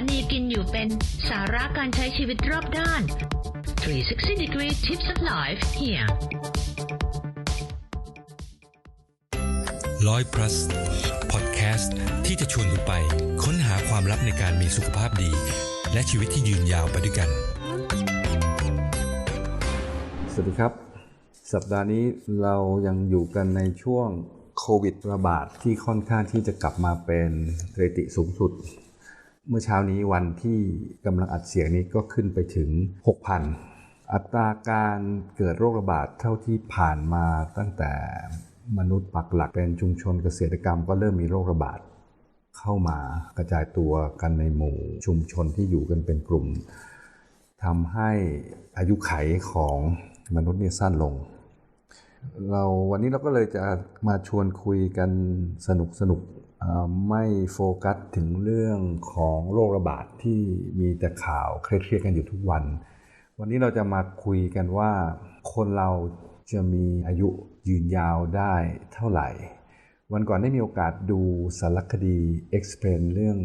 นีกินอยู่เป็นสาระการใช้ชีวิตรอบด้าน 360 degree tips of life here ร้อย plus พอดแคสต์ที่จะชวนคุณไป ค้นหาความลับในการมีสุขภาพดี และชีวิตที่ยืนยาวไปด้วยกัน สวัสดีครับ สัปดาห์นี้เรายังอยู่กันในช่วงโควิดระบาดที่ค่อนข้างที่จะกลับมาเป็นสถิติสูงสุด เมื่อเช้านี้วันที่กำลังอัดเสียงนี้ก็ขึ้นไปถึง 6,000 อัตราการเกิดโรคระบาดเท่าที่ผ่านมาตั้งแต่มนุษย์ปักหลักเป็นชุมชนเกษตรกรรมก็เริ่มมีโรคระบาดเข้ามากระจายตัวกันในหมู่ชุมชนที่อยู่กันเป็นกลุ่มทำให้อายุไขของมนุษย์เนี่ยสั้นลง เราวันนี้เราก็เลยจะมาชวนคุยกันสนุกสนุก ไม่โฟกัสถึงเรื่องของโรคระบาดที่มีแต่ข่าวเครียดๆกันอยู่ทุกวัน วันนี้เราจะมาคุยกันว่า คนเราจะมีอายุยืนยาวได้เท่าไหร่ วันก่อนได้มีโอกาสดูสารคดี Explain เรื่อง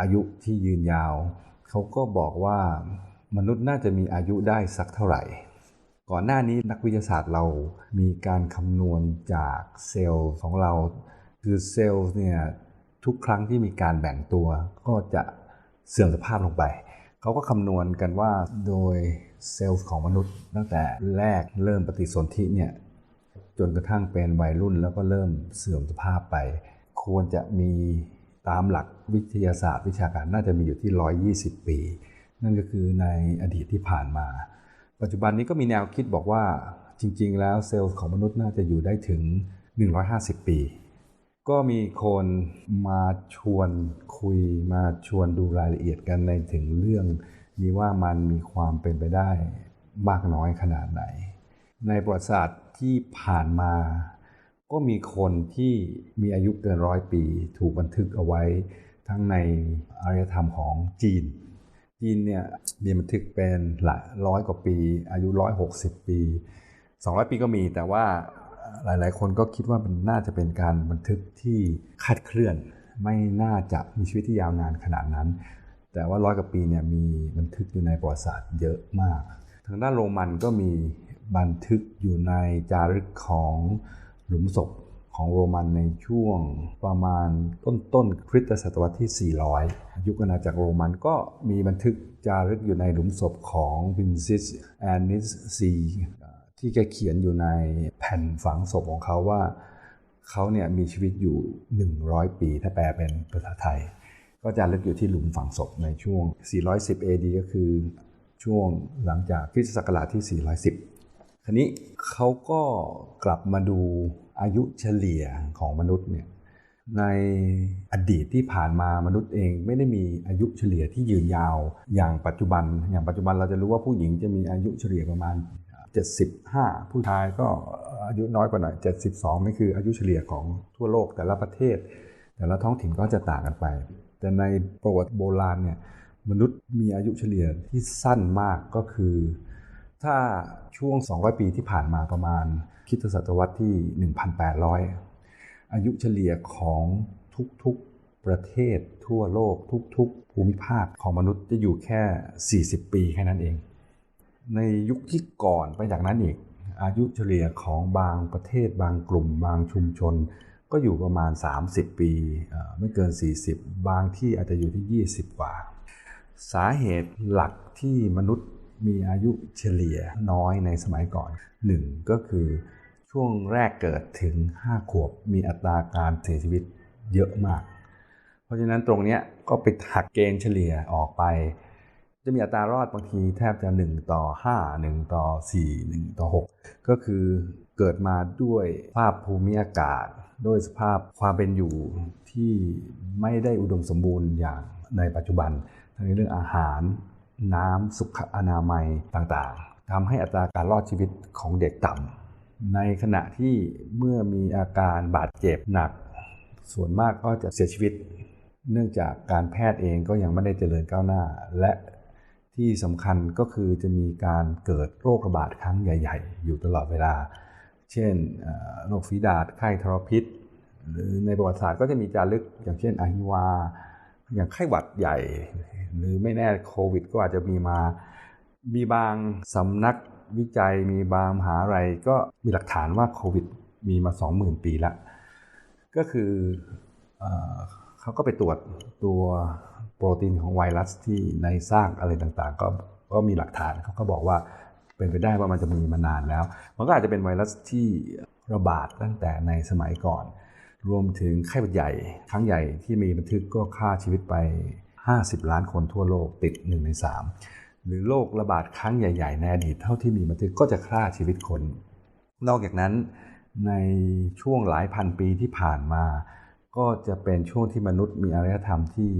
อายุที่ยืนยาว เขาก็บอกว่ามนุษย์น่าจะมีอายุได้สักเท่าไหร่ ก่อนหน้านี้นักวิทยาศาสตร์เรามีการคำนวณจากเซลล์ของเรา คือเซลล์เนี่ยทุกครั้งที่มีการแบ่งตัวก็จะเสื่อมสภาพลงไป เขาก็คำนวณกันว่าโดยเซลล์ของมนุษย์ ตั้งแต่แรกเริ่มปฏิสนธิเนี่ยจนกระทั่งเป็นวัยรุ่นแล้วก็เริ่มเสื่อมสภาพไป ควรจะมีตามหลักวิทยาศาสตร์ วิชาการน่าจะมีอยู่ที่ 120 ปี นั่นก็คือในอดีตที่ผ่านมา ปัจจุบันนี้ก็มีแนวคิดบอกว่าจริง ๆ แล้วเซลล์ของมนุษย์น่าจะอยู่ได้ถึง 150 ปี ก็มีคนมาชวนคุยมาชวนดูรายละเอียดกันในถึงเรื่องนี้ว่ามันมีความเป็นไปได้มากน้อยขนาดไหน ในประวัติศาสตร์ที่ผ่านมา ก็มีคนที่มีอายุเกินร้อยปี ถูกบันทึกเอาไว้ทั้งในอารยธรรมของจีน จีนเนี่ยมีบันทึกเป็นหลายร้อยกว่าปี อายุร้อยหกสิบปีสองร้อยปีก็มีแต่ว่า หลายๆ คนก็คิดว่ามันน่าจะเป็นการบันทึกที่คาดเคลื่อน ไม่น่าจะมีชีวิตที่ยาวนานขนาดนั้น แต่ว่าร้อยกว่าปีเนี่ยมีบันทึกอยู่ในประวัติศาสตร์เยอะมาก ทางด้านโรมันก็มีบันทึกอยู่ในจารึกของหลุมศพของโรมันในช่วงประมาณต้นต้นคริสตศตวรรษที่ 400 ยุคอาณาจักรโรมันก็มีบันทึกจารึกอยู่ในหลุมศพของวินซิสแอนนิสซี ที่แกเขียนอยู่ในแผ่นฝังศพของเขาว่าเขาเนี่ยมีชีวิตอยู่ 100 ปีถ้าแปลเป็นภาษาไทย ก็จะลึกอยู่ที่หลุมฝังศพในช่วง 410 AD ก็คือช่วงหลังจากคริสตศักราชที่ 410คราวนี้เขาก็กลับมาดูอายุเฉลี่ยของมนุษย์เนี่ยในอดีตที่ผ่านมามนุษย์เองไม่ได้มีอายุเฉลี่ยที่ยืนยาว อย่างปัจจุบัน อย่างปัจจุบันเราจะรู้ว่าผู้หญิงจะมีอายุเฉลี่ยประมาณ 75 ผู้ชายก็อายุน้อยกว่าหน่อย 72นี่คืออายุเฉลี่ยของทั่วโลกแต่ละประเทศ แต่ละท้องถิ่นก็จะต่างกันไป แต่ในประวัติโบราณเนี่ยมนุษย์มีอายุเฉลี่ยที่สั้นมากก็คือ ถ้าช่วง 200 ปีที่ผ่านมาประมาณคริสตศตวรรษที่ 1,800 อายุเฉลี่ยของทุกๆประเทศทั่วโลกทุกๆภูมิภาคของมนุษย์จะอยู่แค่ 40 ปีแค่นั้นเอง ในยุคที่ก่อนไปจากนั้นอีก อายุเฉลี่ยของบางประเทศบางกลุ่ม บางชุมชน ก็อยู่ประมาณ 30 ปี ไม่เกิน 40 บางที่อาจจะอยู่ที่ 20 กว่า สาเหตุหลักที่มนุษย์มีอายุเฉลี่ยน้อยในสมัยก่อนหนึ่งก็คือช่วงแรกเกิดถึง 5 ขวบมีอัตราการเสียชีวิตเยอะมาก เพราะฉะนั้นตรงนี้ก็ไปหักเกณฑ์เฉลี่ยออกไป จะมีอัตรารอดบางทีแทบจะ 1 ต่อ 5 1 ต่อ 4 1 ต่อ 6 ก็คือเกิดมาด้วยสภาพภูมิอากาศ ด้วยสภาพความเป็นอยู่ที่ไม่ได้อุดมสมบูรณ์อย่างในปัจจุบัน ทั้งในเรื่องอาหารน้ำสุขอนามัยต่างๆทำให้อัตราการรอดชีวิตของเด็กต่ำในขณะที่เมื่อมีอาการบาดเจ็บหนัก ส่วนมากก็จะเสียชีวิต เนื่องจากการแพทย์เองก็ยังไม่ได้เจริญก้าวหน้า และ ที่สำคัญก็คือจะมีการเกิดโรคระบาดครั้งใหญ่ ๆ อยู่ตลอดเวลา เช่นโรคฝีดาษไข้ทรพิษ หรือในประวัติศาสตร์ก็จะมีจารึกอย่างเช่นอาฮิวา อย่างไข้หวัดใหญ่ หรือไม่แน่โควิด ก็อาจจะมีมา มีบางสำนักวิจัย มีบางมหาลัยก็มีหลักฐานว่าโควิดมีมา 20,000 ปีแล้วก็คือเอเขาก็ไปตรวจตัว โปรตีนของไวรัสที่ในซากอะไรต่างๆ ก็ก็มีหลักฐานเขาก็บอกว่าเป็นไปได้ว่ามันจะมีมานานแล้ว มันก็อาจจะเป็นไวรัสที่ระบาดตั้งแต่ในสมัยก่อน รวมถึงไข้หวัดใหญ่ ครั้งใหญ่ที่มีบันทึกก็ฆ่าชีวิตไป 50 ล้านคนทั่วโลกติด 1 ใน 3 หรือโรคระบาดครั้งใหญ่ๆในอดีตเท่าที่มีบันทึกก็จะฆ่าชีวิตคน นอกจากนั้นในช่วงหลายพันปีที่ผ่านมา ก็จะเป็นช่วงที่มนุษย์มีอารยธรรมที่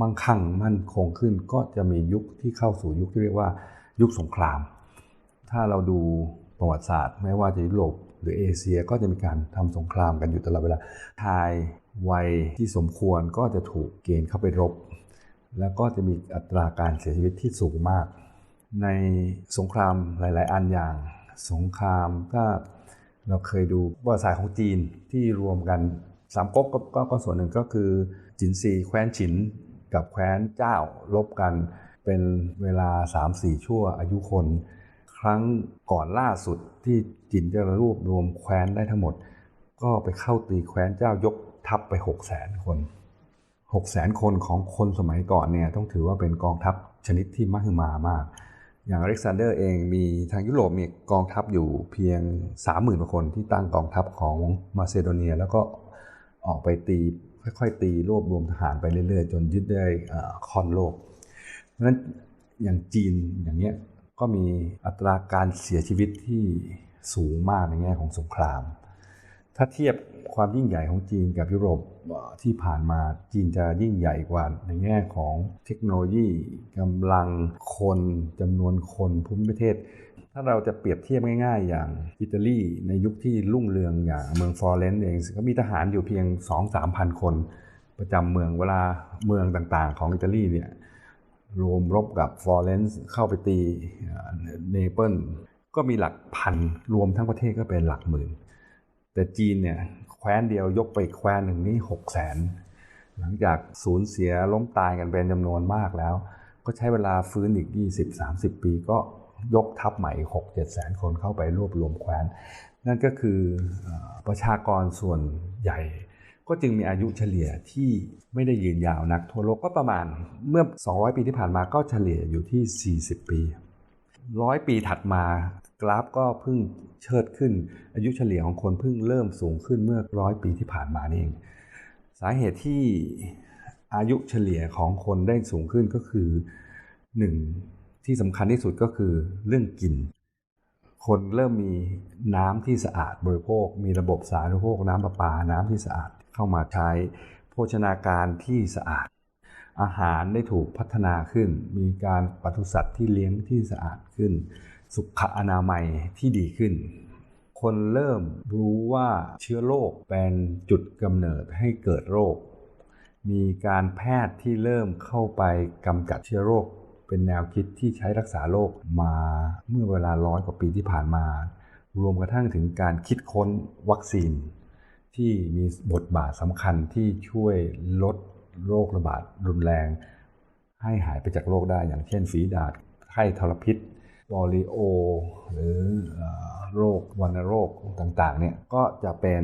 มั่งคั่งมั่นคงขึ้น ก็จะมียุคที่เข้าสู่ยุคที่เรียกว่ายุคสงคราม ถ้าเราดูประวัติศาสตร์ ไม่ว่าจะยุโรปหรือเอเชียก็จะมีการทำสงครามกันอยู่ตลอดเวลาชายวัยที่สมควรก็จะถูกเกณฑ์เข้าไปรบ แล้วก็จะมีอัตราการเสียชีวิตที่สูงมาก ในสงครามหลาย ๆ อันอย่างสงครามถ้าเราเคยดูประวัติศาสตร์ของจีนที่รวมกันสามก๊กกก็ส่วนหนึ่งก็คือจินซีแคว้นฉิน กับแคว้นเจ้าลบกัน เป็นเวลา 3-4 ชั่วอายุคน ครั้งก่อนล่าสุดที่จินจะรวบรวมแคว้นได้ทั้งหมด ก็ไปเข้าตีแคว้นเจ้ายกทัพไป 6 0แสนคน 6 0แสนคนของคนสมัยก่อนเนี่ยต้องถือว่าเป็นกองทัพชนิดที่มหึมามากอย่างอเล็กซานเดอร์เองมีทางยุโรปมีกองทัพอยู่เพียง 30,000กว่าคนที่ตั้งกองทัพของมาซิโดเนีย แล้วก็ออกไปตี ค่อยๆ ตีรวบรวมทหารไปเรื่อยๆ จนยึดได้คอนโลกเพราะฉะนั้นอย่างจีนอย่างเงี้ยก็มีอัตราการเสียชีวิตที่สูงมากในแง่ของสงคราม ถ้าเทียบความยิ่งใหญ่ของจีนกับยุโรปที่ผ่านมาจีนจะยิ่งใหญ่กว่าในแง่ของเทคโนโลยีกำลังคนจำนวนคนภูมิประเทศ ถ้าเราจะเปรียบเทียบง่ายๆ อย่างอิตาลีในยุคที่รุ่งเรืองอย่างเมืองฟลอเรนซ์เองก็มีทหารอยู่เพียง 2-3พันคน ประจำเมืองเวลาเมืองต่างๆ ของอิตาลีเนี่ยรวมรบกับฟลอเรนซ์เข้าไปตีเนเปิลก็มีหลักพันรวมทั้งประเทศก็เป็นหลักหมื่น แต่จีนเนี่ยแคว้นเดียวยกไปแคว้นหนึ่งนี่หกแสนหลังจากสูญเสียล้มตายกันเป็นจำนวนมากแล้ว ก็ใช้เวลาฟื้นอีก 20-30 ปีก็ ยกทัพใหม่ 6-7แสนคนเข้าไปรวบรวมแคว้น นั่นก็คือประชากรส่วนใหญ่ ก็จึงมีอายุเฉลี่ยที่ไม่ได้ยืนยาวนัก ทั่วโลกก็ประมาณเมื่อ 200 ปีที่ผ่านมาก็เฉลี่ยอยู่ที่ 40 ปีร้อยปีถัดมากราฟก็เพิ่งเชิดขึ้น อายุเฉลี่ยของคนเพิ่งเริ่มสูงขึ้นเมื่อร้อยปีที่ผ่านมานี่เอง สาเหตุที่อายุเฉลี่ยของคนได้สูงขึ้นก็คือหนึ่ง ที่สำคัญที่สุดก็คือเรื่องกิน คนเริ่มมีน้ำที่สะอาดบริโภค มีระบบสาธารณูปโภคน้ำประปา น้ำที่สะอาดเข้ามาใช้ โภชนาการที่สะอาด อาหารได้ถูกพัฒนาขึ้น มีการปศุสัตว์ที่เลี้ยงที่สะอาดขึ้น สุขอนามัยที่ดีขึ้น คนเริ่มรู้ว่าเชื้อโรคเป็นจุดกำเนิดให้เกิดโรคมีการแพทย์ที่เริ่มเข้าไปกำจัดเชื้อโรค เป็นแนวคิดที่ใช้รักษาโรคมาเมื่อเวลาร้อยกว่าปีที่ผ่านมา รวมกระทั่งถึงการคิดค้นวัคซีน ที่มีบทบาทสำคัญที่ช่วยลดโรคระบาดรุนแรง ให้หายไปจากโรคได้อย่างเช่นฝีดาษไข้ทรพิษปอลิโอ หรือโรควัณโรคต่างๆเนี่ยก็จะเป็น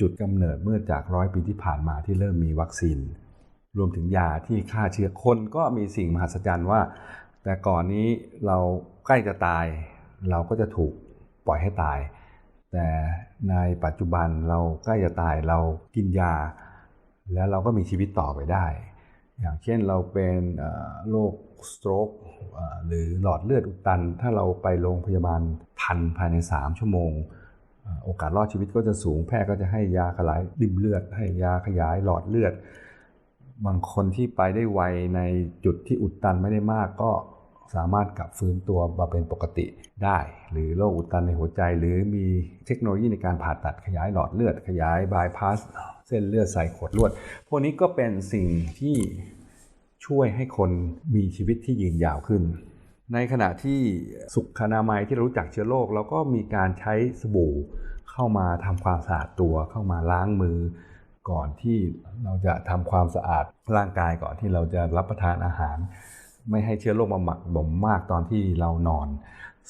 จุดกำเนิดเมื่อจากร้อยปีที่ผ่านมาที่เริ่มมีวัคซีน รวมถึงยาที่ฆ่าเชื้อคนก็มีสิ่งมหัศจรรย์ว่า แต่ก่อนนี้เราใกล้จะตาย เราก็จะถูกปล่อยให้ตาย แต่ในปัจจุบันเราใกล้จะตายเรากินยา แล้วเราก็มีชีวิตต่อไปได้ อย่างเช่นเราเป็นโรคสโตรกหรือหลอดเลือดอุดตัน ถ้าเราไปโรงพยาบาลทันภายใน 3 ชั่วโมง โอกาสรอดชีวิตก็จะสูงแพทย์ก็จะให้ยาขยายดิ่มเลือด ให้ยาขยายหลอดเลือด บางคนที่ไปได้ไวในจุดที่อุดตันไม่ได้มากก็สามารถกลับฟื้นตัวมาเป็นปกติได้ หรือโรคอุดตันในหัวใจ หรือมีเทคโนโลยีในการผ่าตัดขยายหลอดเลือดขยายบายพาสเส้นเลือดใส่ขวดลวด พวกนี้ก็เป็นสิ่งที่ช่วยให้คนมีชีวิตที่ยืนยาวขึ้น ในขณะที่สุขนามัยที่รู้จักเชื้อโรคเราก็มีการใช้สบู่เข้ามาทำความสะอาดตัวเข้ามาล้างมือ ก่อนที่เราจะทำความสะอาดร่างกายก่อนที่เราจะรับประทานอาหาร ไม่ให้เชื้อโรคมาหมักหมมมากตอนที่เรานอน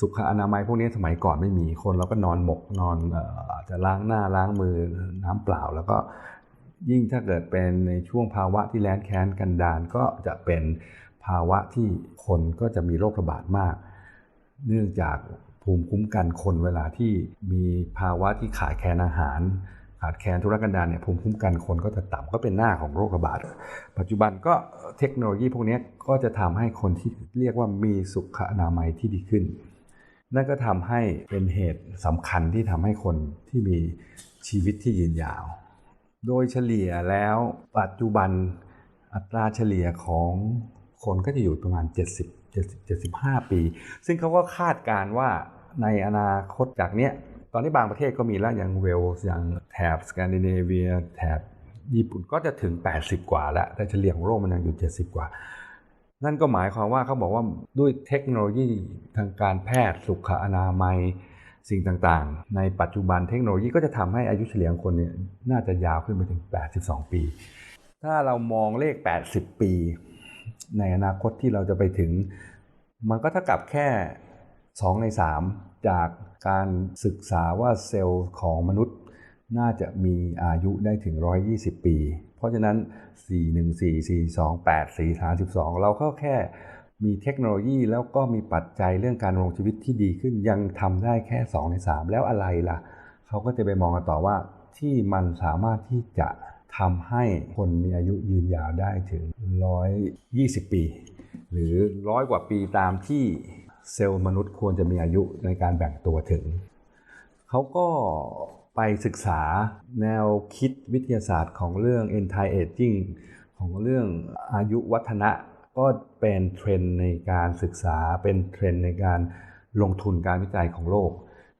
สุขอนามัยพวกนี้สมัยก่อนไม่มีคนเราก็นอนหมกนอนอาจจะล้างหน้าล้างมือน้ำเปล่า แล้วก็ยิ่งถ้าเกิดเป็นในช่วงภาวะที่แล้นแค้นกันดานก็จะเป็นภาวะที่คนก็จะมีโรคระบาดมาก เนื่องจากภูมิคุ้มกันคนเวลาที่มีภาวะที่ขาดแคลนอาหาร ขาดแคลนธุรกันดารเนี่ยภูมิคุ้มกันคนก็จะต่ำก็เป็นหน้าของโรคระบาด ปัจจุบันก็เทคโนโลยีพวกนี้ก็จะทำให้คนที่เรียกว่ามีสุขอนามัยที่ดีขึ้น นั่นก็ทำให้เป็นเหตุสำคัญที่ทำให้คนที่มีชีวิตที่ยืนยาว โดยเฉลี่ยแล้วปัจจุบันอัตราเฉลี่ยของคนก็จะอยู่ประมาณ 70 70 75 ปี ซึ่งเขาก็คาดการณ์ว่าในอนาคตจากเนี้ย อนนี้บางประเทศก็มีแล้วอย่างเวลส์อย่างแถบสแกนดิเนเวียแถบญี่ปุ่นก็จะถึง 80 กว่าแล้วแต่เฉลี่ยของโลกมันยังอยู่ 70 กว่า นั่นก็หมายความว่าเขาบอกว่าด้วยเทคโนโลยีทางการแพทย์สุขอนามัยสิ่งต่างๆ ในปัจจุบันเทคโนโลยีก็จะทำให้อายุเฉลี่ยของคนเนี่ยน่าจะยาวขึ้นไปถึง 82 ปี ถ้าเรามองเลข 80 ปี ในอนาคตที่เราจะไปถึง มันก็เท่ากับแค่ 2 ใน 3 จากการศึกษาว่าเซลล์ของมนุษย์น่าจะมีอายุได้ถึง 120 ปี เพราะฉะนั้น 414 428 432 เราก็แค่มีเทคโนโลยีแล้วก็มีปัจจัยเรื่องการดำรงชีวิตที่ดีขึ้นยังทำได้แค่ 2 ใน 3 แล้วอะไรล่ะ เขาก็จะไปมองกันต่อว่าที่มันสามารถที่จะทำให้คนมีอายุยืนยาวได้ถึง 120 ปี หรือร้อยกว่าปีตามที่ เซลล์มนุษย์ควรจะมีอายุในการแบ่งตัวถึง เขาก็ไปศึกษาแนวคิดวิทยาศาสตร์ของเรื่อง anti aging ของเรื่องอายุวัฒนะ ก็เป็นเทรนด์ในการศึกษาเป็นเทรนด์ในการลงทุนการวิจัยของโลก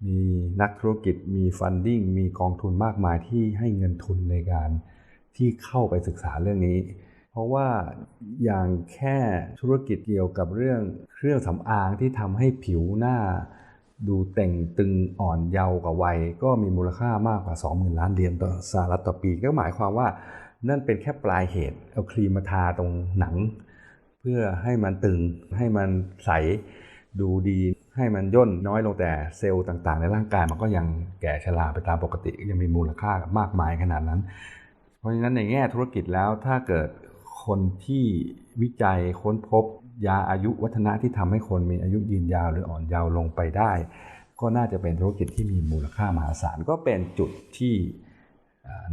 มีนักธุรกิจมีฟันดิ้งมีกองทุนมากมายที่ให้เงินทุนในการที่เข้าไปศึกษาเรื่องนี้ เพราะว่าอย่างแค่ธุรกิจเกี่ยวกับเรื่องเครื่องสำอางที่ทำให้ผิวหน้า ดูเต่งตึงอ่อนเยาว์กว่าวัย ก็มีมูลค่ามากกว่า 20,000 ล้านเหรียญต่อสหรัฐต่อปี ก็หมายความว่านั่นเป็นแค่ปลายเหตุ เอาครีมมาทาตรงหนัง เพื่อให้มันตึงให้มันใสดูดีให้มันย่นน้อยลงแต่เซลล์ต่างๆ ในร่างกายมันก็ยังแก่ชราไปตามปกติยังมีมูลค่ามากมายขนาดนั้น เพราะฉะนั้นในแง่ธุรกิจแล้วถ้าเกิด คนที่วิจัยค้นพบยาอายุวัฒนะที่ทำให้คนมีอายุยืนยาวหรืออ่อนเยาว์ลงไปได้ ก็น่าจะเป็นธุรกิจที่มีมูลค่ามหาศาลก็เป็นจุดที่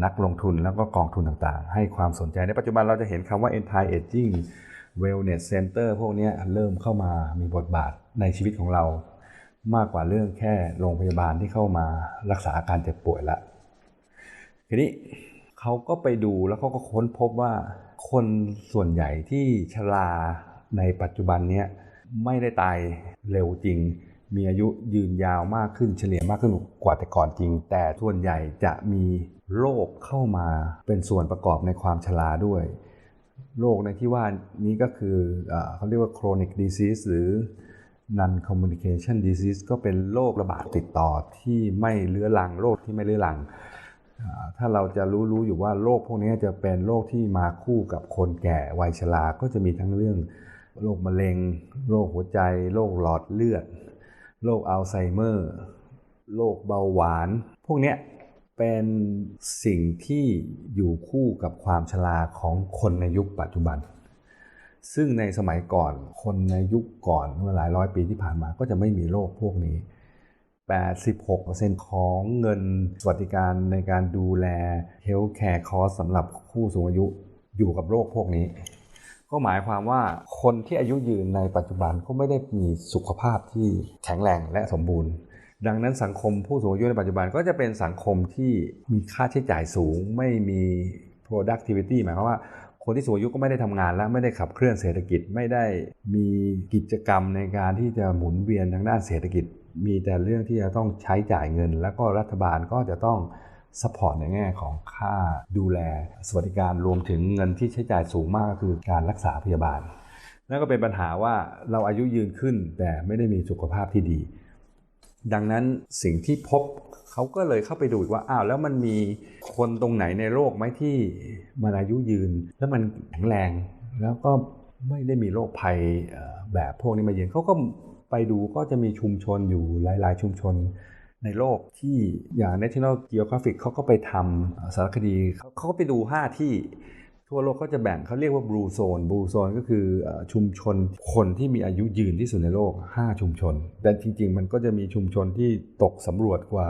นักลงทุนแล้วก็กองทุนต่างๆ ให้ความสนใจในปัจจุบันเราจะเห็นคำว่า anti aging wellness center พวกนี้เริ่มเข้ามามีบทบาทในชีวิตของเรา มากกว่าเรื่องแค่โรงพยาบาลที่เข้ามารักษาอาการเจ็บป่วยละทีนี้เขาก็ไปดูแล้วเขาก็ค้นพบว่า คนส่วนใหญ่ที่ชราในปัจจุบันนี้ไม่ได้ตายเร็วจริง มีอายุยืนยาวมากขึ้นเฉลี่ยมากขึ้นกว่าแต่ก่อนจริง แต่ส่วนใหญ่จะมีโรคเข้ามาเป็นส่วนประกอบในความชราด้วยโรคในที่ว่านี้ก็คือเอเขาเรียกว่า chronic disease หรือ non communication disease ก็เป็นโรคระบาดติดต่อที่ไม่เลื้อรังโรคที่ไม่เลื้อรัง ถ้าเราจะรู้รู้อยู่ว่าโรคพวกนี้จะเป็นโรคที่มาคู่กับคนแก่วัยชราก็จะมีทั้งเรื่องโรคมะเร็ง โรคหัวใจ โรคหลอดเลือด โรคอัลไซเมอร์ โรคเบาหวาน พวกนี้เป็นสิ่งที่อยู่คู่กับความชราของคนในยุคปัจจุบัน ซึ่งในสมัยก่อนคนในยุคก่อนเมื่อหลายร้อยปีที่ผ่านมาก็จะไม่มีโรคพวกนี้ 86%ของเงินสวัสดิการในการดูแล Health Care Cost สำหรับผู้สูงอายุอยู่กับโรคพวกนี้ ก็หมายความว่าคนที่อายุยืนในปัจจุบันก็ไม่ได้มีสุขภาพที่แข็งแรงและสมบูรณ์ ดังนั้นสังคมผู้สูงอายุในปัจจุบันก็จะเป็นสังคมที่มีค่าใช้จ่ายสูง ไม่มี productivity หมายความว่า คนที่สูงอายุก็ไม่ได้ทำงานแล้วไม่ได้ขับเคลื่อนเศรษฐกิจไม่ได้มีกิจกรรมในการที่จะหมุนเวียนทางด้านเศรษฐกิจ มีแต่เรื่องที่จะต้องใช้จ่ายเงิน แล้วก็รัฐบาลก็จะต้องสปอร์ตในแง่ของค่าดูแล สวัสดิการรวมถึงเงินที่ใช้จ่ายสูงมากก็คือการรักษาพยาบาล นั่นก็เป็นปัญหาว่าเราอายุยืนขึ้นแต่ไม่ได้มีสุขภาพที่ดี ดังนั้นสิ่งที่พบ เขาก็เลยเข้าไปดูอีกว่าอ้าวแล้วมันมีคนตรงไหนในโลกไหมที่มันอายุยืน แล้วมันแข็งแรงแล้วก็ไม่ได้มีโรคภัยแบบพวกนี้มาเยือนเขาก็ไปดูก็จะมีชุมชนอยู่หลาย ๆ ชุมชนในโลกที่อย่าง National Geographic เขาก็ไปทำสารคดีเขาก็ไปดู 5 ที่ ทั่วโลกก็จะแบ่งเขาเรียกว่า Blue Zone Blue Zone ก็คือชุมชนคนที่มีอายุยืนที่สุดในโลก 5 ชุมชน แต่จริง ๆ มันก็จะมีชุมชนที่ตกสำรวจกว่า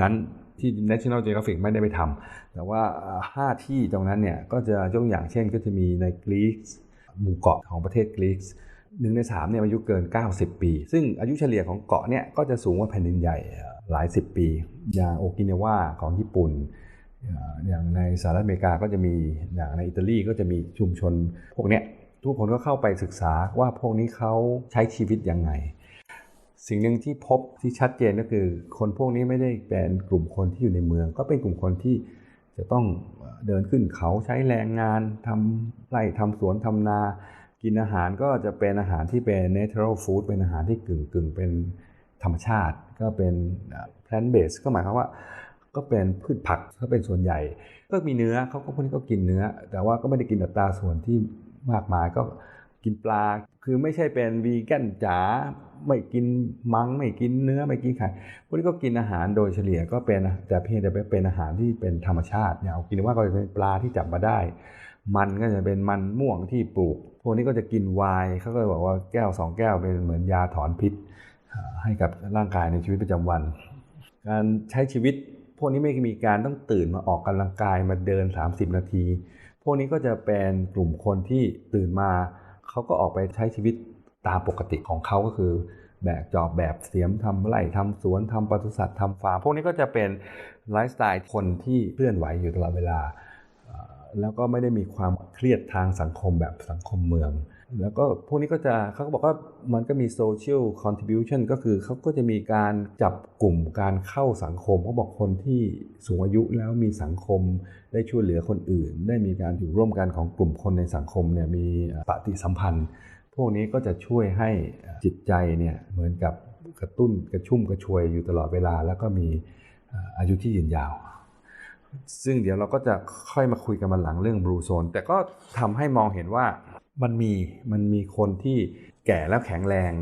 นั้นที่ National Geographic ไม่ได้ไปทำแต่ว่า 5 ที่ตรงนั้นเนี่ยก็จะยกอย่างเช่นก็จะมีในกรีซหมู่เกาะของประเทศกรีซหนึ่งในสามเนี่ยอายุเกิน 90 ปี ซึ่งอายุเฉลี่ยของเกาะเนี่ยก็จะสูงกว่าแผ่นดินใหญ่หลายสิบปี อย่างโอกินาวาของญี่ปุ่น อย่างในสหรัฐอเมริกาก็จะมีอย่างในอิตาลีก็จะมีชุมชนพวกนี้ทุกคนก็เข้าไปศึกษาว่าพวกนี้เขาใช้ชีวิตยังไง สิ่งหนึ่งที่พบที่ชัดเจนก็คือ คนพวกนี้ไม่ได้เป็นกลุ่มคนที่อยู่ในเมือง ก็เป็นกลุ่มคนที่จะต้องเดินขึ้นเขาใช้แรงงานทำไร่ทำสวนทำนา กินอาหารก็จะเป็นอาหารที่เป็น natural food เป็นอาหารที่กึ่งกึ่งเป็นธรรมชาติ ก็เป็น plant based ก็หมายความว่า ก็เป็นพืชผักก็เป็นส่วนใหญ่ ก็มีเนื้อเขาก็พวกนี้ก็กินเนื้อ แต่ว่าก็ไม่ได้กินอัตราส่วนที่มากมายก็กินปลา คือไม่ใช่เป็นวีแกนจ๋าไม่กินมังไม่กินเนื้อไม่กินไข่พวกนี้ก็กินอาหารโดยเฉลี่ยก็เป็นแต่เพียงแต่เป็นอาหารที่เป็นธรรมชาติเนี่ยเอากินว่าก็จะเป็นปลาที่จับมาได้ มันก็จะเป็นมันม่วงที่ปลูก พวกนี้ก็จะกินไวน์เขาก็บอกว่าแก้วสองแก้วเป็นเหมือนยาถอนพิษ ให้กับร่างกายในชีวิตประจำวัน การใช้ชีวิต วกนี้ไม่มีการต้องตื่นมาออกกำลังกายมาเดิน 30 นาที พวกนี้ก็จะเป็นกลุ่มคนที่ตื่นมาเขาก็ออกไปใช้ชีวิตตามปกติของเขาก็คือ แบกจอบแบบเสียมทำไร่ทำสวนทำปศุสัตว์ทำฟาร์มพวกนี้ก็จะเป็นไลฟ์สไตล์คนที่เคลื่อนไหวอยู่ตลอดเวลา แล้วก็ไม่ได้มีความเครียดทางสังคมแบบสังคมเมือง แล้วก็พวกนี้ก็จะเขาก็บอกว่ามันก็มีโซเชียลคอนทริบิวชันก็คือเขาก็จะมีการจับกลุ่มการเข้าสังคมเขาบอกคนที่สูงอายุแล้วมีสังคมได้ช่วยเหลือคนอื่น ได้มีการอยู่ร่วมกันของกลุ่มคนในสังคมเนี่ยมีปฏิสัมพันธ์ พวกนี้ก็จะช่วยให้จิตใจเนี่ยเหมือนกับกระตุ้นกระชุ่มกระชวยอยู่ตลอดเวลา แล้วก็มีอายุที่ยืนยาวซึ่งเดี๋ยวเราก็จะค่อยมาคุยกันมาหลังเรื่องบลูโซนแต่ก็ทำให้มองเห็นว่า มันมีมันมีคนที่แก่แล้วแข็งแรง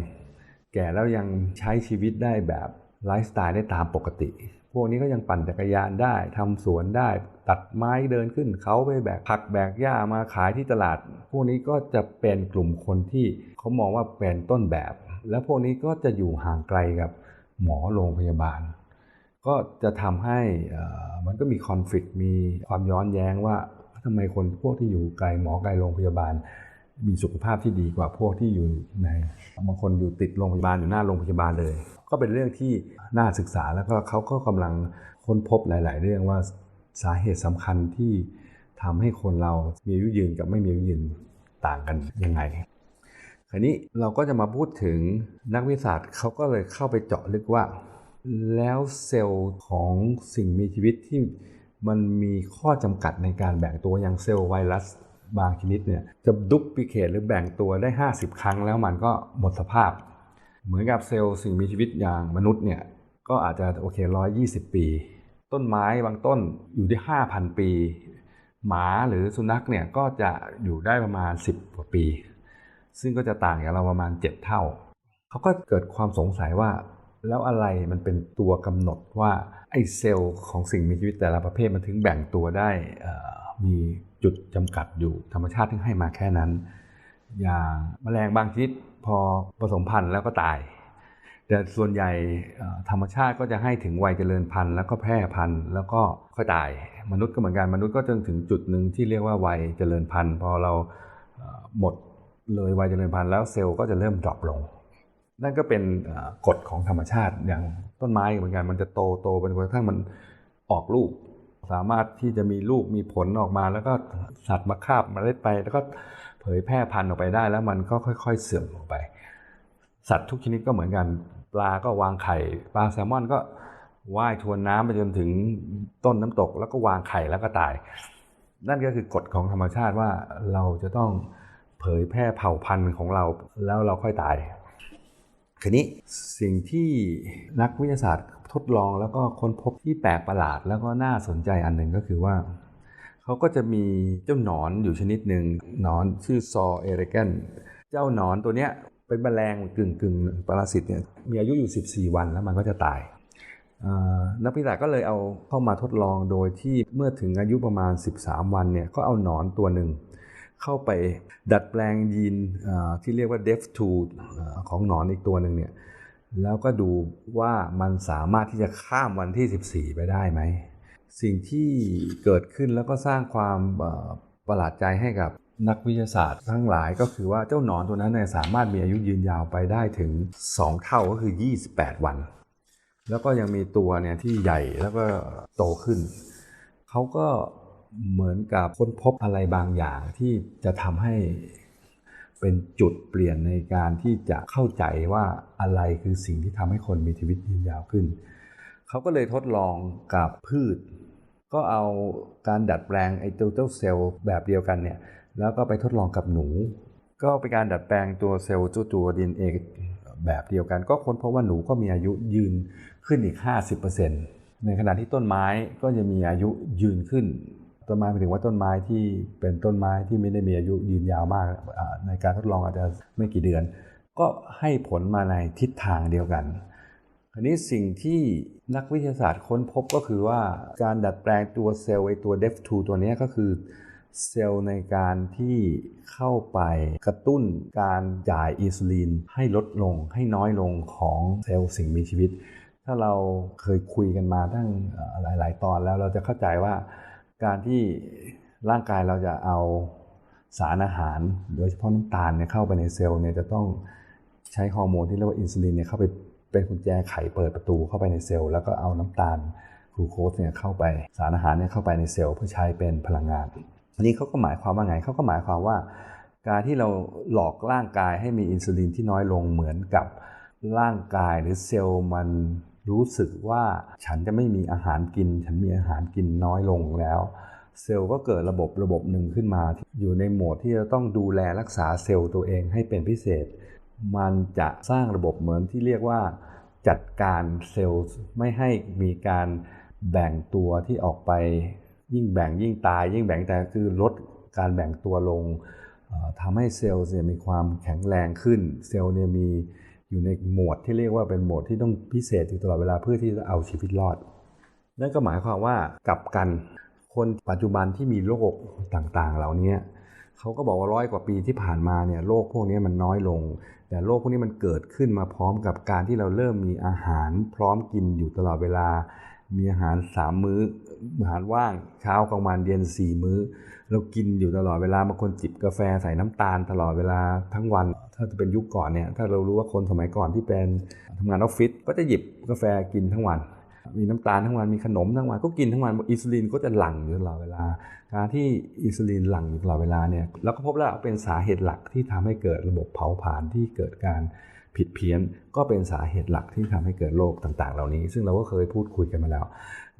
แก่แล้วยังใช้ชีวิตได้แบบไลฟ์สไตล์ได้ตามปกติ พวกนี้ก็ยังปั่นจักรยานได้ทำสวนได้ ตัดไม้เดินขึ้นเขาไปแบกผักแบกหญ้ามาขายที่ตลาด พวกนี้ก็จะเป็นกลุ่มคนที่เขามองว่าเป็นต้นแบบ แล้วพวกนี้ก็จะอยู่ห่างไกลกับหมอโรงพยาบาล ก็จะทำให้มันก็มีคอนฟ lict มีความย้อนแย้งว่าทำไมคนพวกที่อยู่ไกลหมอไกลโรงพยาบาล มีสุขภาพที่ดีกว่าพวกที่อยู่ในบางคนอยู่ติดโรงพยาบาลอยู่หน้าโรงพยาบาลเลย ก็เป็นเรื่องที่น่าศึกษาแล้วก็เขาก็กำลังค้นพบหลาย ๆ เรื่องว่าสาเหตุสำคัญที่ทำให้คนเรามีอายุยืนกับไม่มีอายุยืนต่างกันยังไงคราวนี้เราก็จะมาพูดถึงนักวิทยาศาสตร์เขาก็เลยเข้าไปเจาะลึกว่า แล้วเซลล์ของสิ่งมีชีวิตที่มันมีข้อจำกัดในการแบ่งตัวอย่างเซลล์ไวรัส บางชนิดเนี่ยจะดุปปิเคทหรือแบ่งตัวได้ 50 ครั้งแล้วมันก็หมดสภาพ เหมือนกับเซลล์สิ่งมีชีวิตอย่างมนุษย์เนี่ยก็อาจจะโอเคร้อยยี่สิบปี ต้นไม้บางต้นอยู่ได้ห้าพันปี หมาหรือสุนัขเนี่ยก็จะอยู่ได้ประมาณ 10กว่าปี ซึ่งก็จะต่างจากเราประมาณ 7 เท่า เขาก็เกิดความสงสัยว่าแล้วอะไรมันเป็นตัวกำหนดว่าไอ้เซลล์ของสิ่งมีชีวิตแต่ละประเภทมันถึงแบ่งตัวได้มี จุดจำกัดอยู่ธรรมชาติที่ให้มาแค่นั้น อย่างแมลงบางชนิดพอผสมพันธุ์แล้วก็ตาย แต่ส่วนใหญ่ธรรมชาติก็จะให้ถึงวัยเจริญพันธุ์แล้วก็แพร่พันธุ์แล้วก็ค่อยตาย มนุษย์ก็เหมือนกันมนุษย์ก็จนถึงจุดหนึ่งที่เรียกว่าวัยเจริญพันธุ์ พอเราหมดเลยวัยเจริญพันธุ์แล้วเซลล์ก็จะเริ่มดรอปลง นั่นก็เป็นกฎของธรรมชาติอย่างต้นไม้เหมือนกันมันจะโตโตไปจนกระทั่งมันออกลูก สามารถที่จะมีลูกมีผลออกมา แล้วก็สัตว์มาคาบมาเล็ดไป แล้วก็เผยแพร่พันธุ์ออกไปได้ แล้วมันก็ค่อย ๆ เสื่อมลงไป สัตว์ทุกชนิดก็เหมือนกัน ปลาก็วางไข่ ปลาแซลมอนก็ว่ายทวนน้ำไปจนถึงต้นน้ำตก แล้วก็วางไข่แล้วก็ตาย นั่นก็คือกฎของธรรมชาติว่าเราจะต้องเผยแพร่เผ่าพันธุ์ของเราแล้วเราค่อยตาย คืนี้สิ่งที่นักวิทยาศาสตร์ ทดลองแล้วก็ค้นพบที่แปลกประหลาด แล้วก็น่าสนใจอันหนึ่งก็คือว่า เขาก็จะมีเจ้าหนอนอยู่ชนิดหนึ่งหนอนชื่อซอเอริกนเจ้าหนอนตัวเนี้ยเป็นแมลงกึ่งกึ่งปรสิตเนี่ยมีอายุอยู่ 14 วันแล้วมันก็จะตายนักวิทยาศาสตร์ก็เลยเอาเข้ามาทดลองโดยที่เมื่อถึงอายุประมาณ 13 วันเนี่ยก็เอาหนอนตัวหนึ่งเข้าไปดัดแปลงยีนที่เรียกว่า DEF2 ของหนอนอีกตัวหนึ่งเนี่ย แล้วก็ดูว่ามันสามารถที่จะข้ามวันที่ 14 ไปได้ไหม สิ่งที่เกิดขึ้นแล้วก็สร้างความประหลาดใจให้กับนักวิทยาศาสตร์ทั้งหลายก็คือว่าเจ้าหนอนตัวนั้นเนี่ยสามารถมีอายุยืนยาวไปได้ถึง 2 เท่าก็คือ 28 วัน แล้วก็ยังมีตัวเนี่ยที่ใหญ่แล้วก็โตขึ้น เขาก็เหมือนกับค้นพบอะไรบางอย่างที่จะทำให้ เป็นจุดเปลี่ยนในการที่จะเข้าใจว่าอะไรคือสิ่งที่ทำให้คนมีชีวิตยืนยาวขึ้น เขาก็เลยทดลองกับพืช ก็เอาการดัดแปลงไอ้ตัวเจ้าเซลล์แบบเดียวกันเนี่ย แล้วก็ไปทดลองกับหนู ก็เป็นการดัดแปลงตัวเซลล์ตัวตัวดีเอแบบเดียวกัน ก็ค้นพบว่าหนูก็มีอายุยืนขึ้นอีก 50%ในขณะที่ต้นไม้ก็จะมีอายุยืนขึ้น ต้นไม้หมายถึงว่าต้นไม้ที่เป็นต้นไม้ที่ไม่ได้มีอายุยืนยาวมากในการทดลองอาจจะไม่กี่เดือน ก็ให้ผลมาในทิศทางเดียวกันอันนี้สิ่งที่นักวิทยาศาสตร์ค้นพบก็คือว่าการดัดแปลงตัวเซลล์ไอตัว DEF2 ตัวนี้ก็คือเซลล์ในการที่เข้าไปกระตุ้นการจ่ายอินซูลินให้ลดลงให้น้อยลงของเซลล์สิ่งมีชีวิต ถ้าเราเคยคุยกันมาตั้งหลาย ๆ ตอนแล้วเราจะเข้าใจว่า การที่ร่างกายเราจะเอาสารอาหาร โดยเฉพาะน้ำตาลเนี่ยเข้าไปในเซลล์เนี่ยจะต้องใช้ฮอร์โมนที่เรียกว่าอินซูลินเนี่ยเข้าไปเป็นกุญแจไขเปิดประตูเข้าไปในเซลล์แล้วก็เอาน้ำตาลกลูโคสเนี่ยเข้าไปสารอาหารเนี่ยเข้าไปในเซลล์เพื่อใช้เป็นพลังงานอันนี้เขาก็หมายความว่าไงเขาก็หมายความว่า การที่เราหลอกร่างกายให้มีอินซูลินที่น้อยลงเหมือนกับร่างกายหรือเซลล์มัน รู้สึกว่าฉันจะไม่มีอาหารกิน ฉันมีอาหารกินน้อยลงแล้ว เซลล์ก็เกิดระบบระบบหนึ่งขึ้นมา อยู่ในโหมดที่จะต้องดูแลรักษาเซลล์ตัวเองให้เป็นพิเศษ มันจะสร้างระบบเหมือนที่เรียกว่า จัดการเซลล์ไม่ให้มีการแบ่งตัวที่ออกไป ยิ่งแบ่งยิ่งตาย ยิ่งแบ่งแต่คือลดการแบ่งตัวลงทำให้เซลล์เนี่ยมีความแข็งแรงขึ้น เซลล์เนี่ยมี อยู่ในโหมดที่เรียกว่าเป็นโหมดที่ต้องพิเศษอยู่ตลอดเวลาเพื่อที่จะเอาชีวิตรอด นั่นก็หมายความว่ากลับกันคนปัจจุบันที่มีโรคต่างๆ เหล่านี้เขาก็บอกว่าร้อยกว่าปีที่ผ่านมาเนี่ยโรคพวกนี้มันน้อยลง แต่โรคพวกนี้มันเกิดขึ้นมาพร้อมกับการที่เราเริ่มมีอาหารพร้อมกินอยู่ตลอดเวลา มีอาหารสามมื้ออาหารว่างเช้ากลางวันเย็นสี่มื้อ เรากินอยู่ตลอดเวลาบางคนจิบกาแฟใส่น้ำตาลตลอดเวลาทั้งวัน ถ้าจะเป็นยุคก่อนเนี่ย ถ้าเรารู้ว่าคนสมัยก่อนที่เป็นทำงานออฟฟิศก็จะหยิบกาแฟกินทั้งวัน มีน้ำตาลทั้งวัน มีขนมทั้งวัน ก็กินทั้งวัน อินซูลินก็จะหลั่งอยู่ตลอดเวลา การที่อินซูลินหลั่งอยู่ตลอดเวลาเนี่ย เราก็พบแล้วเป็นสาเหตุหลักที่ทำให้เกิดระบบเผาผลาญที่เกิดการผิดเพี้ยน ก็เป็นสาเหตุหลักที่ทำให้เกิดโรคต่างๆ เหล่านี้ ซึ่งเราก็เคยพูดคุยกันมาแล้ว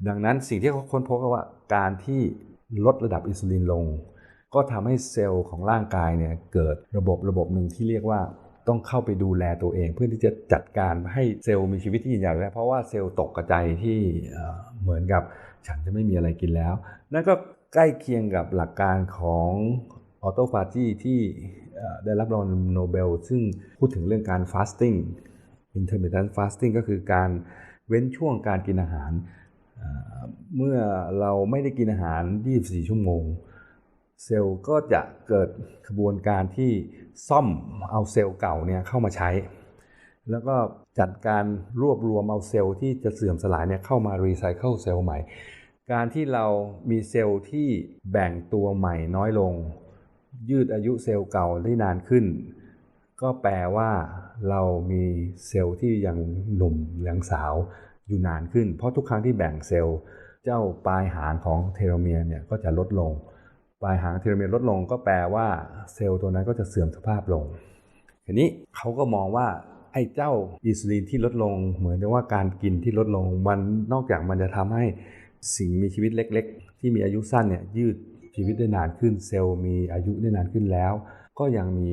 ดังนั้นสิ่งที่เขาค้นพบก็ว่าการที่ลดระดับอินซูลินลง ก็ทำให้เซลล์ของร่างกายเนี่ยเกิดระบบระบบหนึ่งที่เรียกว่าต้องเข้าไปดูแลตัวเอง เพื่อที่จะจัดการให้เซลล์มีชีวิตที่ยืนยาวได้เพราะว่าเซลล์ตกกระจายที่เหมือนกับฉันจะไม่มีอะไรกินแล้ว นั่นก็ใกล้เคียงกับหลักการของออโตฟาจีที่ได้รับรางวัลโนเบล ซึ่งพูดถึงเรื่องการฟาสติ้ง intermittent fasting ก็คือการเว้นช่วงการกินอาหาร เมื่อเราไม่ได้กินอาหาร 24 ชั่วโมง เซลล์ก็จะเกิดกระบวนการที่ซ่อมเอาเซลล์เก่าเนี่ยเข้ามาใช้ แล้วก็จัดการรวบรวมเอาเซลล์ที่จะเสื่อมสลายเนี่ยเข้ามารีไซเคิลเซลล์ใหม่ การที่เรามีเซลล์ที่แบ่งตัวใหม่น้อยลง ยืดอายุเซลล์เก่าได้นานขึ้น ก็แปลว่าเรามีเซลล์ที่ยังหนุ่มยังสาวอยู่นานขึ้น เพราะทุกครั้งที่แบ่งเซลล์ เจ้าปลายหางของเทโลเมียร์เนี่ยก็จะลดลง ปลายหางเทโลเมียร์ลดลงก็แปลว่าเซลล์ตัวนั้นก็จะเสื่อมสภาพลงทีนี้เขาก็มองว่าไอ้เจ้าอินซูลินที่ลดลง เหมือนกับว่าการกินที่ลดลง มันนอกจากมันจะทำให้สิ่งมีชีวิตเล็ก ๆ ที่มีอายุสั้นเนี่ยยืดชีวิตได้นานขึ้น เซลล์มีอายุได้นานขึ้นแล้ว ก็ยังมี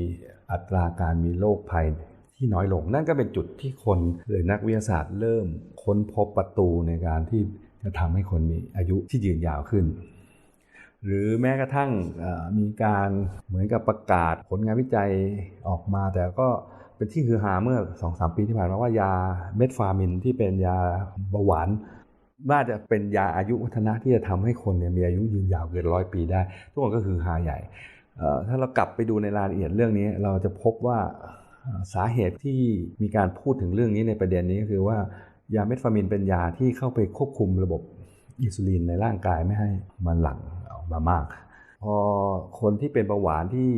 อัตราการมีโรคภัยทที่น้อยลง นั่นก็เป็นจุดที่คนหรือนักวิทยาศาสตร์เริ่มค้นพบประตูในการที่จะทำให้คนมีอายุที่ยืนยาวขึ้น หรือแม้กระทั่งมีการเหมือนกับประกาศผลงานวิจัยออกมา แต่ก็เป็นที่ฮือฮาเมื่อ 2-3 ปีที่ผ่านมาว่ายาเมทฟาร์มินที่เป็นยาเบาหวานน่าจะเป็นยาอายุวัฒนะที่จะทำให้คนเนี่ยมีอายุยืนยาวเกินร้อยปีได้ ทุกคนก็คือฮาใหญ่ ถ้าเรากลับไปดูในรายละเอียดเรื่องนี้ เราจะพบว่าสาเหตุที่มีการพูดถึงเรื่องนี้ในประเด็นนี้ก็คือว่ายาเมทฟาร์มินเป็นยาที่เข้าไปควบคุมระบบอินซูลินในร่างกายไม่ให้มันหลั่ง มามาก พอคนที่เป็นเบาหวานที่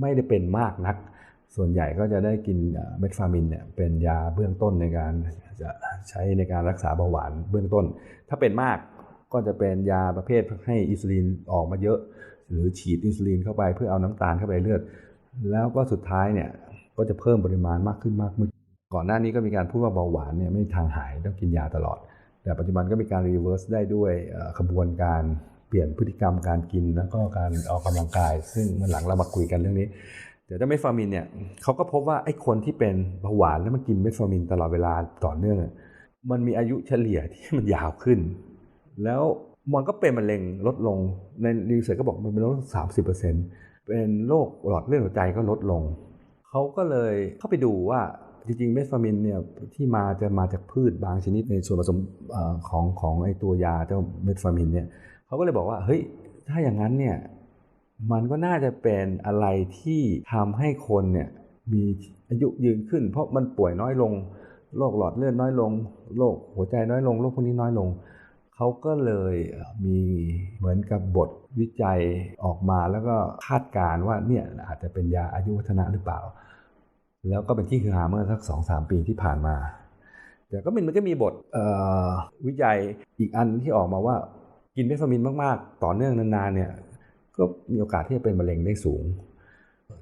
ไม่ได้เป็นมากนัก ส่วนใหญ่ก็จะได้กินเมทฟามินเนี่ยเป็นยาเบื้องต้นในการจะใช้ในการรักษาเบาหวานเบื้องต้น ถ้าเป็นมากก็จะเป็นยาประเภทให้อินซูลินออกมาเยอะ หรือฉีดอินซูลินเข้าไปเพื่อเอาน้ำตาลเข้าไปเลือด แล้วก็สุดท้ายเนี่ยก็จะเพิ่มปริมาณมากขึ้นมากขึ้นก่อนหน้านี้ก็มีการพูดว่าเบาหวานเนี่ยไม่มีทางหายต้องกินยาตลอด แต่ปัจจุบันก็มีการรีเวิร์สได้ด้วยขบวนการ เปลี่ยนพฤติกรรมการกินแล้วก็การออกกำลังกาย ซึ่งเมื่อหลังเรามาคุยกันเรื่องนี้ เดี๋ยวเจ้าเมทฟาร์มินเนี่ยเขาก็พบว่าไอ้คนที่เป็นเบาหวานแล้วมันกินเมทฟาร์มินตลอดเวลาต่อเนื่อง มันมีอายุเฉลี่ยที่มันยาวขึ้น แล้วมันก็เป็นมะเร็งลดลงในรีเสิร์ชก็บอกมันเป็นลดสามสิบเปอร์เซ็นต์เป็นโรคหลอดเลือดหัวใจก็ลดลง เขาก็เลยเข้าไปดูว่าจริงๆเมทฟาร์มินเนี่ยที่มาจะมาจากพืชบางชนิดในส่วนผสมอของของไอตัวยาเจ้าเมทฟาร์มินเนี่ย เขาก็เลยบอกว่าเฮ้ยถ้าอย่างนั้นเนี่ยมันก็น่าจะเป็นอะไรที่ทำให้คนเนี่ยมีอายุยืนขึ้น เพราะมันป่วยน้อยลงโรคหลอดเลือดน้อยลงโรคหัวใจน้อยลงโรคพวกนี้น้อยลง เขาก็เลยมีเหมือนกับบทวิจัยออกมาแล้วก็คาดการณ์ว่าเนี่ยอาจจะเป็นยาอายุวัฒนะหรือเปล่า แล้วก็เป็นที่คือหาเมื่อสักสองสามปีที่ผ่านมา แต่ก็มันก็มีบทวิจัยอีกอันที่ออกมาว่า กินเมทฟามินมากๆ ต่อเนื่องนานๆเนี่ยก็มีโอกาสที่จะเป็นมะเร็งได้สูง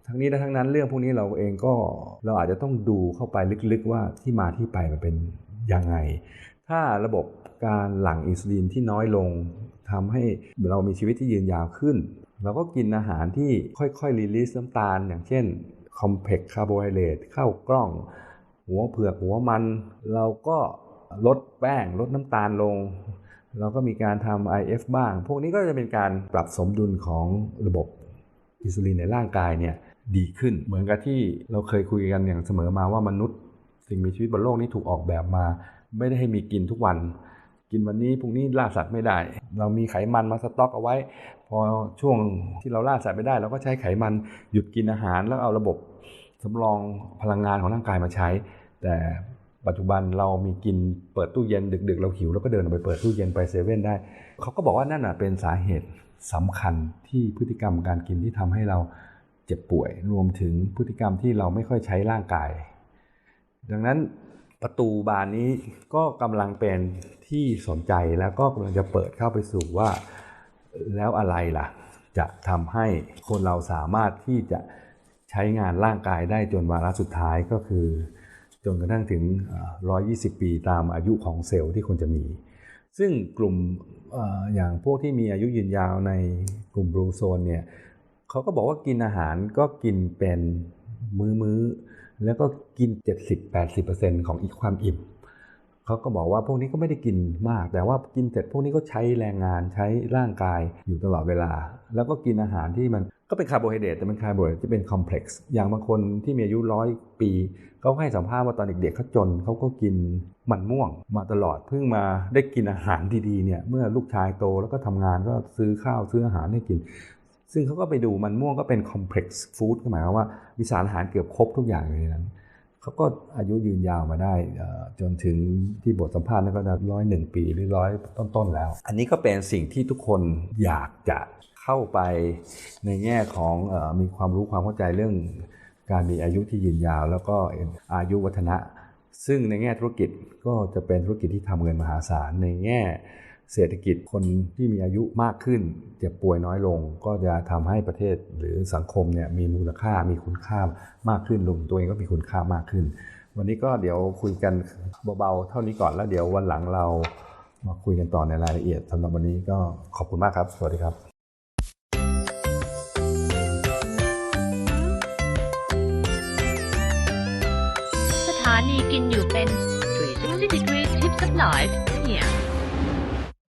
ทั้งนี้และทั้งนั้นเรื่องพวกนี้เราเองก็เราอาจจะต้องดูเข้าไปลึกๆว่าที่มาที่ไปมันเป็นยังไง ถ้าระบบการหลั่งอินซูลินที่น้อยลงทำให้เรามีชีวิตที่ยืนยาวขึ้น เราก็กินอาหารที่ค่อยๆรีลิสน้ำตาล อย่างเช่นคอมเพล็กซ์คาร์โบไฮเดรตข้าวกล้อง หัวเผือกหัวมัน เราก็ลดแป้งลดน้ำตาลลง เราก็มีการทำ IF บ้าง พวกนี้ก็จะเป็นการปรับสมดุลของระบบอินซูลินในร่างกายเนี่ยดีขึ้น เหมือนกับที่เราเคยคุยกันอย่างเสมอมาว่ามนุษย์ สิ่งมีชีวิตบนโลกนี้ถูกออกแบบมา ไม่ได้ให้มีกินทุกวัน กินวันนี้พรุ่งนี้ล่าสัตว์ไม่ได้ เรามีไขมันมาสต็อกเอาไว้ พอช่วงที่เราล่าสัตว์ไม่ได้ เราก็ใช้ไขมันหยุดกินอาหารแล้วเอาระบบสำรองพลังงานของร่างกายมาใช้ แต่ ปัจจุบันเรามีกินเปิดตู้เย็นดึก ๆ เราหิวเราก็เดินออกไปเปิดตู้เย็นไปเซเว่นได้ เขาก็บอกว่านั่นเป็นสาเหตุสำคัญที่พฤติกรรมการกินที่ทำให้เราเจ็บป่วย รวมถึงพฤติกรรมที่เราไม่ค่อยใช้ร่างกาย ดังนั้นประตูบานนี้ก็กำลังเป็นที่สนใจแล้วก็กำลังจะเปิดเข้าไปสู่ว่า แล้วอะไรล่ะ จะทำให้คนเราสามารถที่จะใช้งานร่างกายได้จนวาระสุดท้ายก็คือ จนกระทั่งถึง 120 ปีตามอายุของเซลล์ที่ควรจะมี ซึ่งกลุ่มอย่างพวกที่มีอายุยืนยาวในกลุ่มบลูโซนเนี่ยเขาก็บอกว่ากินอาหารก็กินเป็นมื้อๆแล้วก็กิน 70-80%ของอีกความอิ่มเขาก็บอกว่าพวกนี้ก็ไม่ได้กินมาก แต่ว่ากินเสร็จพวกนี้ก็ใช้แรงงานใช้ร่างกายอยู่ตลอดเวลา แล้วก็กินอาหารที่มัน ก็เป็นคาร์โบไฮเดรตแต่เป็นคาร์โบไฮเดรตที่เป็นคอมเพล็กซ์อย่างบางคนที่มีอายุร้อยปีเขาให้สัมภาษณ์ว่าตอนเด็กๆเขาจนเขาก็กินมันม่วงมาตลอดเพิ่งมาได้กินอาหารดีๆเนี่ยเมื่อลูกชายโตแล้วก็ทำงานก็ซื้อข้าวซื้ออาหารให้กิน ซึ่งเขาก็ไปดูมันม่วงก็เป็นคอมเพล็กซ์ฟู้ดก็หมายความว่ามีสารอาหารเกือบครบทุกอย่างอยู่ในนั้นเขาก็อายุยืนยาวมาได้จนถึงที่บทสัมภาษณ์นั้นก็ร้อยหนึ่งปีหรือร้อยต้นๆแล้ว อันนี้ก็เป็นสิ่งที่ทุกคนอยากจะ เข้าไปในแง่ของอมีความรู้ความเข้าใจเรื่องการมีอายุที่ยืนยาว แล้วก็อายุวัฒนะ ซึ่งในแง่ธุรกิจก็จะเป็นธุรกิจที่ทำเงินมหาศาลในแง่เศรษฐกิจคนที่มีอายุมากขึ้นเจ็บป่วยน้อยลง ก็จะทำให้ประเทศหรือสังคมเนี่ยมีมูลค่ามีคุณค่ามากขึ้นรวมตัวเองก็มีคุณค่ามากขึ้น วันนี้ก็เดี๋ยวคุยกันเบาๆเท่านี้ก่อนแล้วเดี๋ยววันหลังเรามาคุยกันต่อในรายละเอียดสำหรับวันนี้ก็ขอบคุณมากครับ สวัสดีครับ